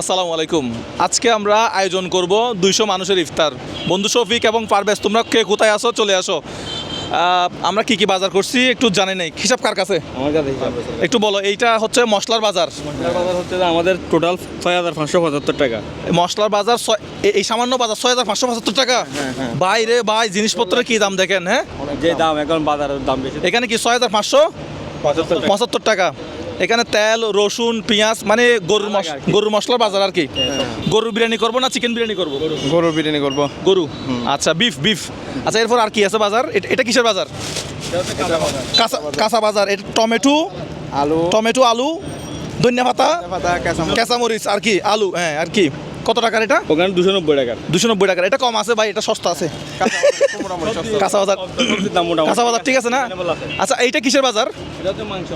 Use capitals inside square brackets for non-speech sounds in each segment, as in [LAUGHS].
আসসালামু আলাইকুম। আজকে আমরা আয়োজন করব দুইশো মানুষের ইফতার। বন্ধু শফিক এবং পারভেজ তোমরা কে কোথায় আসো চলে আসো। আমরা কি কি বাজার করছি একটু জানি নাই। হিসাব কার কাছে? একটু বলো এইটা হচ্ছে মশলার বাজার। মশলার বাজার হচ্ছে আমাদের টোটাল ছয় হাজার পাঁচশো পঁচাত্তর টাকা। মশলার বাজার এই সামান্য বাজার ছয় হাজার পাঁচশো পঁচাত্তর টাকা? ভাই রে ভাই জিনিসপত্রের কি দাম দেখেন হ্যাঁ? যে দাম এখন বাজারের দাম বেশি। এখানে কি ছয় হাজার পাঁচশো? পঁচাত্তর টাকা। এখানে তেল রসুন পেঁয়াজ মানে গরুর মশ গরুর মশলার বাজার আর কি? গরুর বিরিয়ানি করব না চিকেন বিরিয়ানি করব? গরুর বিরিয়ানি করব। গরু? আচ্ছা বিফ বিফ আচ্ছা এরপর আর কি আছে বাজার? এটা কিসের বাজার? কাঁচা কাঁচা বাজার। এটা টমেটো আলু। টমেটো আলু ধনিয়া পাতা পাতা কাঁচামরিচ। কাঁচামরিচ আর কি? আলু হ্যাঁ আর কি? কত টাকার এটা? ওখানে দুশো নব্বই টাকার। দুশো নব্বই টাকার। এটা কম আছে ভাই এটা সস্তা আছে। কাঁচা বাজার কাঁচা বাজার। ঠিক আছে না? আচ্ছা এইটা কিসের বাজার? এটা হচ্ছে মাংস।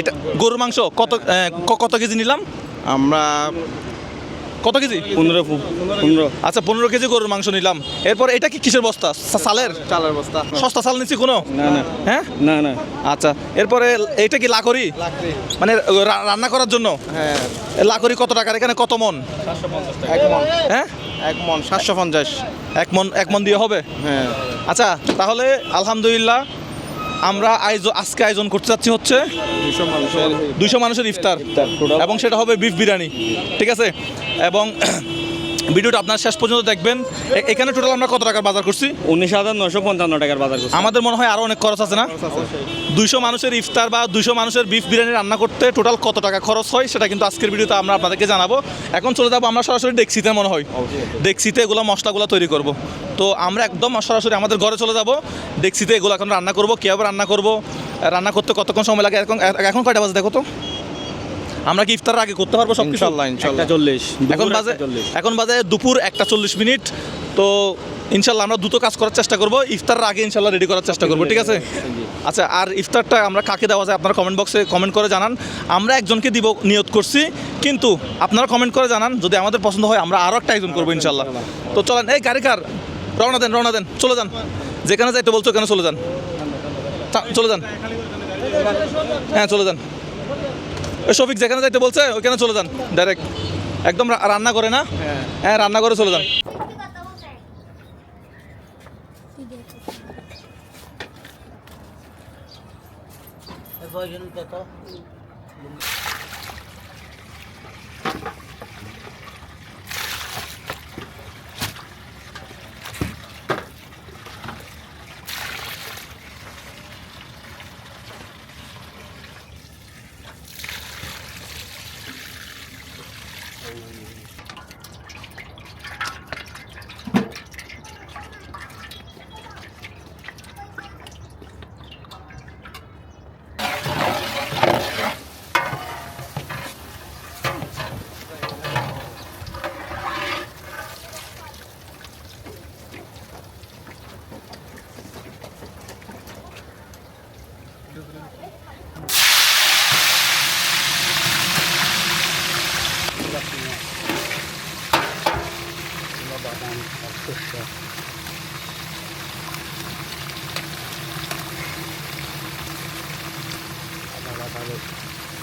এটা গরুর মাংস। কত কত কেজি নিলাম? আমরা কত কেজি? পনেরো পনেরো। আচ্ছা পনেরো কেজি গরুর মাংস নিলাম। এরপর এটা কি কিসের বস্তা? সালের চালের? বস্তা। সস্তা চাল নিচ্ছি কোনো? না না। হ্যাঁ? না না। আচ্ছা এরপরে এইটা কি লাকড়ি? মানে রান্না করার জন্য? হ্যাঁ। লাকড়ি কত টাকার? এখানে কত মন? এক মন। হ্যাঁ? এক মন সাতশো পঞ্চাশ। এক মন এক মন দিয়ে হবে? হ্যাঁ। আচ্ছা তাহলে আলহামদুলিল্লাহ আমরা আয়োজন আজকে আয়োজন করতে চাচ্ছি হচ্ছে দুইশো মানুষের ইফতার। এবং সেটা হবে বিফ বিরিয়ানি। ঠিক আছে? এবং ভিডিওটা আপনার শেষ পর্যন্ত দেখবেন। এখানে টোটাল আমরা কত টাকার বাজার করছি? উনিশ হাজার নশো পঞ্চান্ন টাকার বাজার করছে। আমাদের মনে হয় আরও অনেক খরচ আছে না? দুইশো মানুষের ইফতার বা দুইশো মানুষের বিফ বিরিয়ানি রান্না করতে টোটাল কত টাকা খরচ হয় সেটা কিন্তু আজকের ভিডিওতে আমরা আপনাদেরকে জানাব। এখন চলে যাব আমরা সরাসরি ডেক্সিতে মনে হয়। ডেক্সিতে এগুলো মশলাগুলো তৈরি করব। তো আমরা একদম সরাসরি আমাদের ঘরে চলে যাব। ডেক্সিতে এগুলো এখন রান্না করব কীভাবে রান্না করব রান্না করতে কতক্ষণ সময় লাগে? এখন এখন কয়টা বাজে দেখো তো? আমরা কি ইফতারের আগে করতে পারব সব কিছু ইনশাল্লাহ। চল্লিশ। এখন বাজে এখন বাজে দুপুর একটা চল্লিশ মিনিট। তো ইনশাল্লাহ আমরা দ্রুত কাজ করার চেষ্টা করব। ইফতারের আগে ইনশাল্লাহ রেডি করার চেষ্টা করব ঠিক আছে? আচ্ছা আর ইফতারটা আমরা কাকে দেওয়া যায় আপনারা কমেন্ট বক্সে কমেন্ট করে জানান। আমরা একজনকে দিব নিয়ত করছি কিন্তু আপনারা কমেন্ট করে জানান। যদি আমাদের পছন্দ হয় আমরা আরও একটা আয়োজন করব ইনশাল্লাহ। তো চলেন এই গাড়ি কার? রওনা দেন রওনা দেন চলে যান। যেখানে যাই যাইতে বলছো ওখানে চলে যান। চলে যান। হ্যাঁ চলে যান। শফিক যেখানে যাইতে বলছে ওইখানে চলে যান ডাইরেক্ট একদম রান্না করে না? হ্যাঁ। রান্না করে চলে যান।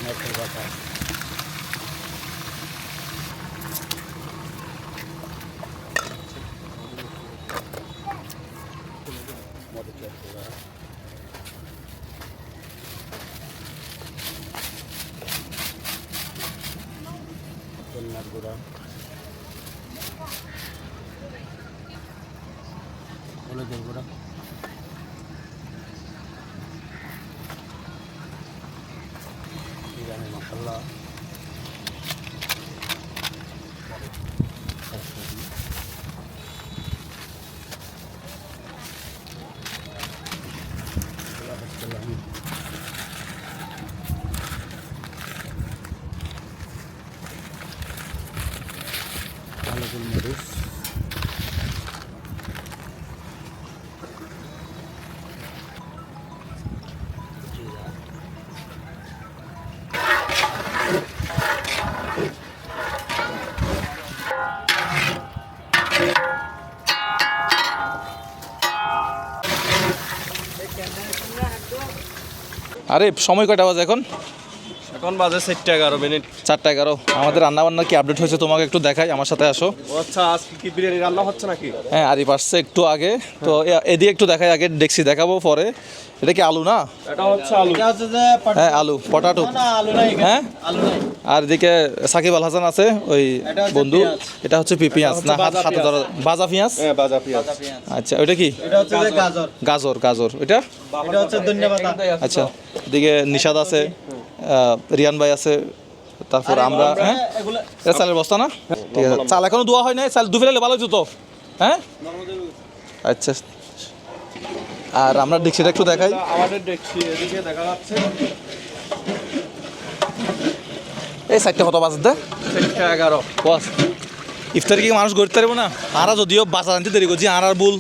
没去过 Allah. Kalau terus. আরে সময় কয়টা বাজে এখন? এখন বাজে চারটে এগারো মিনিট। চারটা এগারো। আমাদের রান্না বান্নার কি আপডেট হয়েছে তোমাকে একটু দেখাই আমার সাথে আসো। আচ্ছা আজকে কি বিরিয়ানি রান্না হচ্ছে নাকি? হ্যাঁ আরিফ আসছে একটু আগে। তো এদিকে একটু দেখাই আগে দেখছি দেখাবো পরে। এটা কি আলু না? এটা হচ্ছে আলু। হ্যাঁ আলু পটাটো। হ্যাঁ? আর এদিকে সাকিব আল হাসান আছে ওই বন্ধু। এটা হচ্ছে পি পেঁয়াজ না হাত হাতে ধরা ভাজা পেঁয়াজ? হ্যাঁ বাজা পেঁয়াজ। আচ্ছা ওইটা কি? এটা হচ্ছে যে গাজর। গাজর গাজর। ওইটা? এটা হচ্ছে ধন্যবাদ। আচ্ছা এদিকে নিশাদ আছে। আহ, রিয়ান ভাই আছে তারপর আমরা হ্যাঁ? এটা চালের বস্তা না? ঠিক আছে। চাল এখনও দেওয়া হয় নাই চাল দু ফেলে ভালো হতো হ্যাঁ? আচ্ছা। আর আমরা ডিক্সিটা একটু দেখাই। আমাদের দেখছি এদিকে দেখা যাচ্ছে। এই সাইডটা কত বাজতে চারটে এগারো। বস। ইফতারি কি মানুষ করতে পারব না? আরা যদিও বাজার আনতে দেরি করছি আর আর বুল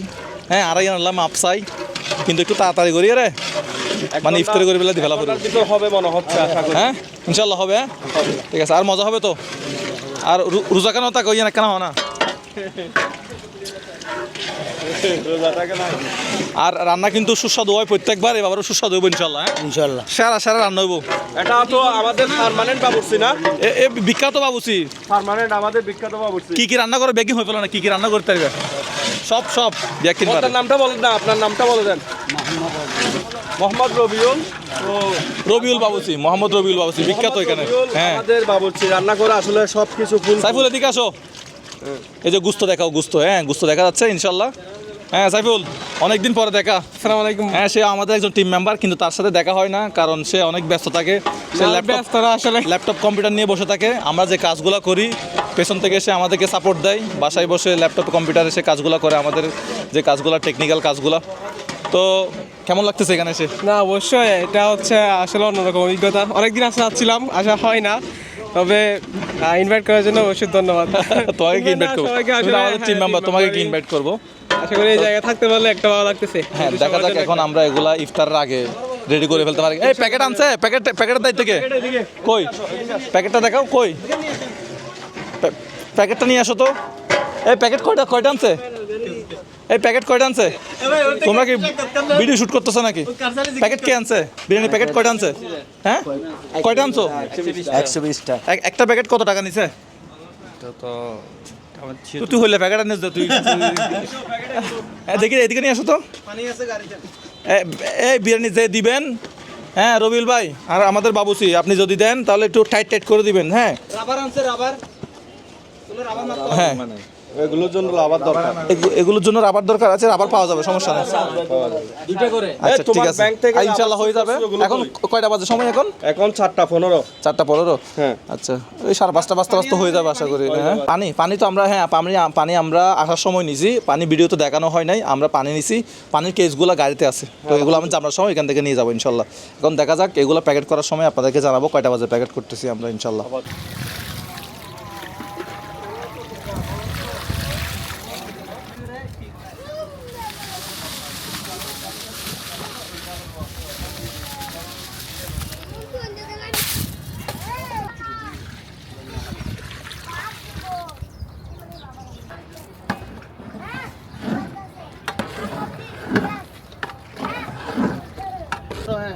হ্যাঁ আড়াই আনলাম আপসাই। কিন্তু একটু তাড়াতাড়ি করি রে মানে ইফতারি করে বেলা দিবেলা করব ভিতর হবে মনে হচ্ছে হ্যাঁ ইনশাল্লাহ হবে হ্যাঁ? ঠিক আছে আর মজা হবে তো? আর রোজা কেন তা কইয়া না কেন হয় না? আর রান্না কিন্তু সুস্বাদু হয় প্রত্যেকবার এবারও সুস্বাদু হইব ইনশাল্লাহ হ্যাঁ? ইনশাআল্লাহ। সেরা সেরা রান্না হইব। এটা তো আমাদের পার্মানেন্ট বাবুর্চি না? এ বিখ্যাত বাবুসি পার্মানেন্ট আমাদের বিখ্যাত বাবুর্চি। কি কি রান্না করে বেগি হয়ে পেল না কি কি রান্না করতে পারবে? সব সব আপনার নামটা বলেন না আপনার নামটা বলে দেন। মোহাম্মদ রবিউল তো রবিউল বাবুসি মোহাম্মদ রবিউল বাবুসি বিখ্যাত এখানে। হ্যাঁ। আমাদের বাবুর্চি রান্না করে আসলে সব কিছু ফুল। সাইফুল এদিকে আসো। এই যে গুস্ত দেখাও গুস্ত হ্যাঁ গুস্ত দেখা যাচ্ছে ইনশাল্লাহ হ্যাঁ সাইফুল অনেকদিন পরে দেখা। আসসালামু আলাইকুম। হ্যাঁ সে আমাদের একজন টিম মেম্বার কিন্তু তার সাথে দেখা হয় না কারণ সে অনেক ব্যস্ত থাকে। সে ল্যাপটপ আসলে। ল্যাপটপ কম্পিউটার নিয়ে বসে থাকে। আমরা যে কাজগুলো করি পেছন থেকে সে আমাদেরকে সাপোর্ট দেয়। বাসায় বসে ল্যাপটপ কম্পিউটারে সে কাজগুলো করে আমাদের যে কাজগুলো টেকনিক্যাল কাজগুলো। তো কেমন লাগতেছে এখানে এসে? না অবশ্যই এটা হচ্ছে আসলে অন্যরকম অভিজ্ঞতা। অনেকদিন আসা যাচ্ছিলাম আসা হয় না। তবে ইনভাইট করার জন্য অবশ্যই ধন্যবাদ। [LAUGHS] তোমাকে কি ইনভাইট করব? আমাদের টিম হ্যাঁ, মেম্বার তোমাকে কি ইনভাইট করব? আশা করি এই জায়গায় থাকতে পারলে একটা ভালো লাগতেছে। হ্যাঁ দেখা যাক এখন আমরা এগুলা ইফতারের আগে রেডি করে ফেলতে পারি। এই প্যাকেট আনছে প্যাকেট প্যাকেটের দায়িত্ব কে? কই? প্যাকেটটা দেখাও কই? প্যাকেটটা নিয়ে আসো তো। এই প্যাকেট কয়টা কয়টা আনছে? এই প্যাকেট কয়টা আনছে? তোমরা কি ভিডিও শুট করতেছো নাকি? প্যাকেট কে আনছে? বিরিয়ানি প্যাকেট কয়টা আনছে? হ্যাঁ? কয়টা আনছো? একশো বিশটা। একটা প্যাকেট কত টাকা নিছে? তো তুই হইলে প্যাকেট আনিস দে তুই [LAUGHS] হ্যাঁ, দেখি এদিকে নিয়ে আসো তো। এই বিরিয়ানি যে দিবেন হ্যাঁ রবিউল ভাই আর আমাদের বাবুসি আপনি যদি দেন তাহলে একটু টাইট টাইট করে দিবেন হ্যাঁ। রাবার আনছে রাবার। হ্যাঁ। এগুলোর জন্য লাভার দরকার। এগুলোর জন্য রাবার দরকার আছে রাবার পাওয়া যাবে সমস্যা নেই। দুইটা করে। আচ্ছা ঠিক আছে। ব্যাংক থেকে আর ইনশাল্লাহ হয়ে যাবে। এখন কয়টা বাজে সময় এখন? এখন চারটা পনেরো। চারটা পনেরো? হ্যাঁ। আচ্ছা ওই হয়ে যাবে আশা করি হ্যাঁ? পানি পানি তো আমরা হ্যাঁ পানি পানি আমরা আসার সময় নিছি। পানি ভিডিওতে দেখানো হয় নাই আমরা পানি নিছি। পানির কেসগুলো গাড়িতে আছে। তো এগুলো আমি জানার সময় এখান থেকে নিয়ে যাব ইনশাল্লাহ এখন দেখা যাক এগুলো প্যাকেট করার সময় আপনাদেরকে জানাব কয়টা বাজে প্যাকেট করতেছি আমরা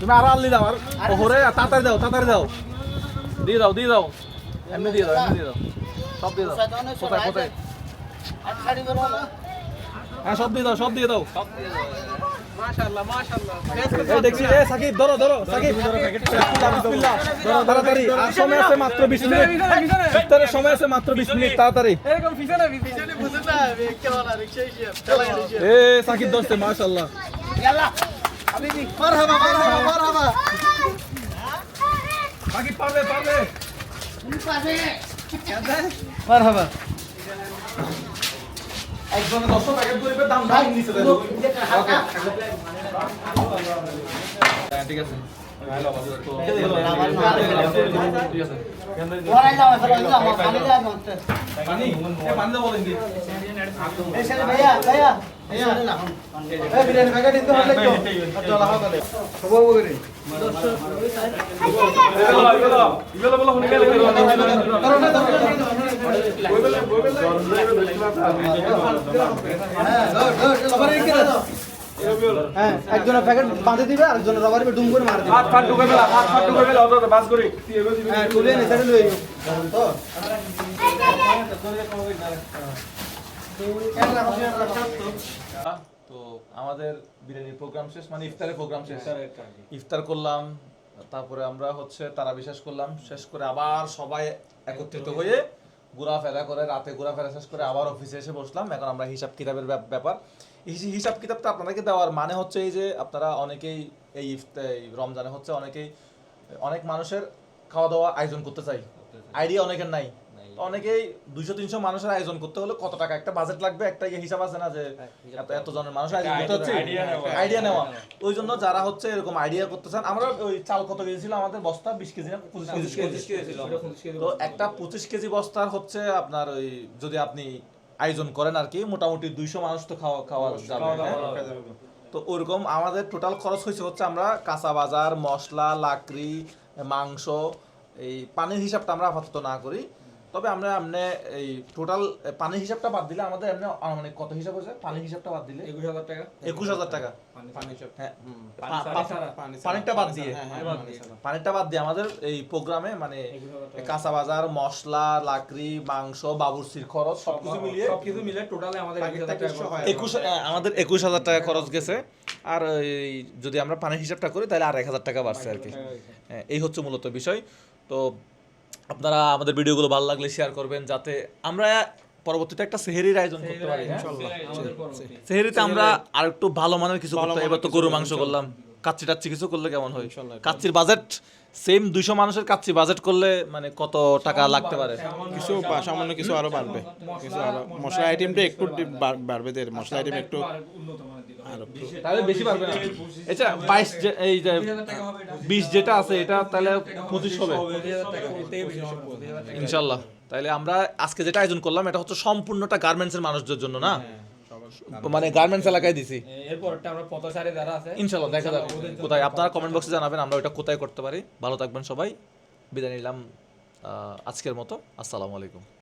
তুমি আরও আল্লি দাও, আর ওহরে তাড়াতাড়ি দাও তাড়াতাড়ি দাও। দিয়ে দাও দিয়ে দাও। এমনি দিয়ে দাও, এমনি দিয়ে দাও। সব দিয়ে দাও। কোথায় কোথায়? হ্যাঁ সব দিয়ে দাও, সব দিয়ে দাও। এই দেখছি এ সাকিব ধরো ধরো সাকিব ধরো তাড়াতাড়ি আর সময় আছে মাত্র 20 মিনিট ইফতারের সময় আছে মাত্র 20 মিনিট তাড়াতাড়ি এ সাকিব ধরছে মাশাআল্লাহ সাকিব পারবে পারবে একজনে 10 প্যাকেট করিবে দাম দাম নিচে হ্যাঁ, ঠিক আছে পানি হ্যাঁ একজনের প্যাকেট বাঁধে দিবে আরেকজনের রবারি ডুম করে মার দিবে। হাত ফাট ঢুকে ফেলা হাত ফাট ঢুকে ফেলা অত বাস করি। হ্যাঁ তুলে নে সেটা লই তো তো আমাদের বিরিয়ানির প্রোগ্রাম শেষ মানে ইফতারের প্রোগ্রাম শেষ। ইফতার করলাম তারপরে আমরা হচ্ছে তারা বিশ্বাস করলাম শেষ করে আবার সবাই একত্রিত হয়ে ঘোরাফেরা করে রাতে ঘোরাফেরা শেষ করে আবার অফিসে এসে বসলাম। এখন আমরা হিসাব কিতাবের ব্যাপ- ব্যাপার। হিসি- হিসাব কিতাবটা আপনাদেরকে দেওয়ার মানে হচ্ছে এই যে আপনারা অনেকেই এই রমজানে হচ্ছে অনেকেই অনেক মানুষের খাওয়া দাওয়া আয়োজন করতে চাই। আইডিয়া অনেকের নাই। অনেকেই দুইশো তিনশো মানুষের আয়োজন করতে হলে কত টাকা একটা বাজেট লাগবে একটা ইয়ে হিসাব আছে না যে এত এত জনের মানুষ আয়োজন করতে হচ্ছে। আইডিয়া নেওয়া। ওই জন্য যারা হচ্ছে এরকম আইডিয়া করতে চান আমরা ওই চাল কত কেজি ছিল আমাদের বস্তা বিশ কেজি না পঁচিশ কেজি তো একটা পঁচিশ কেজি বস্তার হচ্ছে আপনার ওই যদি আপনি আয়োজন করেন আর কি মোটামুটি দুইশো মানুষ তো খাওয়া খাওয়া যাবে হ্যাঁ? তো ওরকম আমাদের টোটাল খরচ হয়েছে হচ্ছে আমরা কাঁচা বাজার মশলা লাকড়ি মাংস এই পানির হিসাবটা আমরা আপাতত না করি। তবে আমরা এমনি এই টোটাল পানির হিসাবটা বাদ দিলে আমাদের এমনি আনুমানিক কত হিসাব হয়েছে? পানির হিসাবটা বাদ দিলে? একুশ হাজার টাকা। একুশ হাজার টাকা। হ্যাঁ পা- পা- পানিরটা বাদ দিয়ে। পানিরটা বাদ দিয়ে আমাদের এই প্রোগ্রামে মানে কাঁচা বাজার মশলা লাকড়ি মাংস বাবুর্চির খরচ সবকিছু মিলিয়ে সবকিছু মিলে টোটালে আমাদের একুশ আহ, আমাদের একুশ হাজার টাকা খরচ গেছে। আর এই যদি আমরা পানির হিসাবটা করি তাহলে আর এক হাজার টাকা বাড়ছে আর কি। হ্যাঁ, এই হচ্ছে মূলত বিষয়। তো আপনারা আমাদের ভিডিওগুলো ভালো লাগলে শেয়ার করবেন যাতে আমরা পরবর্তীতে একটা সেহেরির আয়োজন করতে পারি হ্যাঁ? সেহেরিতে আমরা আর একটু ভালো মানের কিছু করতে এবার তো গরু মাংস করলাম কাচ্চি টাচ্চি কিছু করলে কেমন হয়? কাচ্চির বাজেট সেম দুইশো মানুষের কাচ্চি বাজেট করলে মানে কত টাকা লাগতে পারে? কিছু সামান্য কিছু আরও বাড়বে। কিছু আরও মশলা আইটেমটা একটু বাড়বে মশলা আইটেম একটু তাহলে বেশি পারবে না। আচ্ছা বাইশ এই যে বিশ যেটা আছে এটা তাহলে পঁচিশ হবে। ইনশাল্লাহ। তাহলে আমরা আজকে যেটা আয়োজন করলাম এটা হচ্ছে সম্পূর্ণটা গার্মেন্টসের মানুষদের জন্য না? মানে গার্মেন্টস এলাকায় দিছি। এরপরটা আমরা যারা আছে ইনশাল্লাহ দেখা যাক কোথায় আপনারা কমেন্ট বক্সে জানাবেন আমরা ওটা কোথায় করতে পারি। ভালো থাকবেন সবাই। বিদায় নিলাম আহ, আজকের মতো। আসসালামু আলাইকুম।